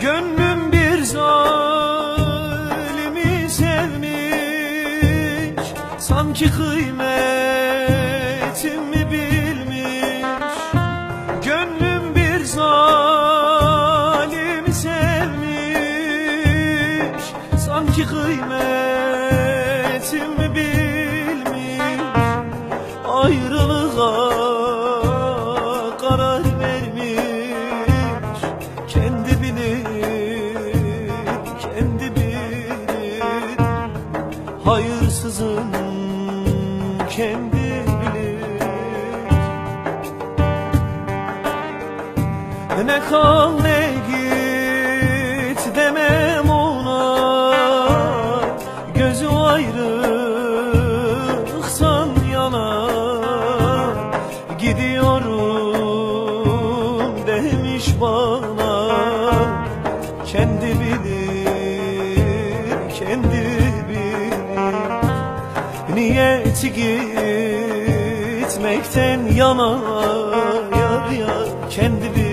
Gönlüm bir zalimi Ayrılığa karar vermiş Kendi bilir, kendi bilir. Hayırsızın kendi bilir. Ne kal ne git Gidiyorum demiş bana. Kendi bilir, kendi bilir Niyeti gitmekten yana yar yar Kendi bilir,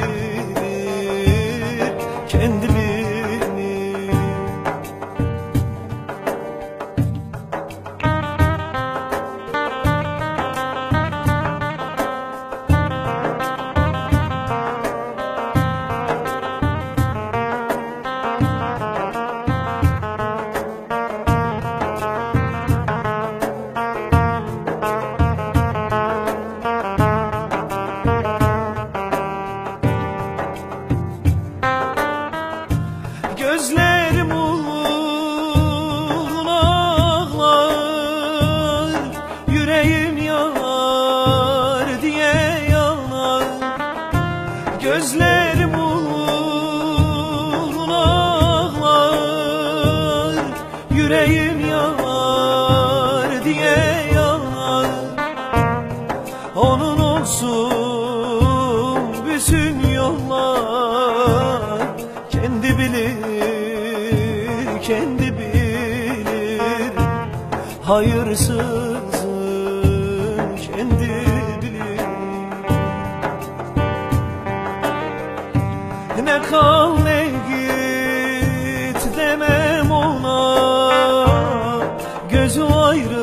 Gözlerim uzun ağlar Yüreğim yanar diye yanar. Onun olsun bütün yollar Kendi bilir, kendi bilir. Hayırsızın Ne kal ne git demem ona. Gözü ayrıksan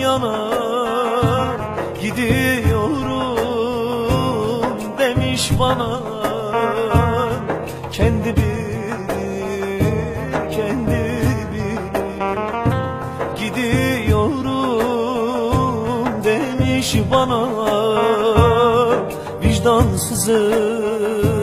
yana. Gidiyorum demiş bana. Kendi bilir, kendi bilir Gidiyorum demiş bana Vicdansızım